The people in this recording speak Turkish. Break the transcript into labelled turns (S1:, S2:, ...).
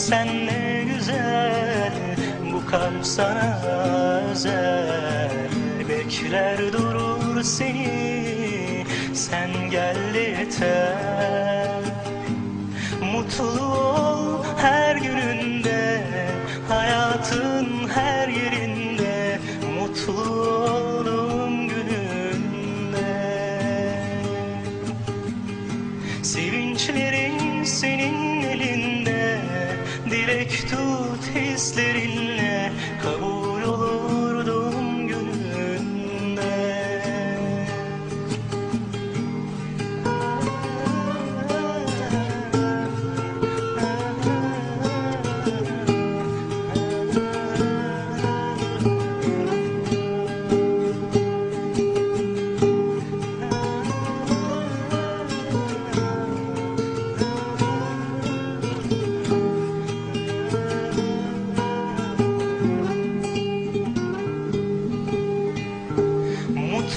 S1: sen ne güzel bu kalp sana özel. Bekler durur seni sen gel yeter. Mutlu ol her gününde Hayatın her yerinde. Mutlu olduğum gününde. Sevinçlerin senin Dilek tut hislerinle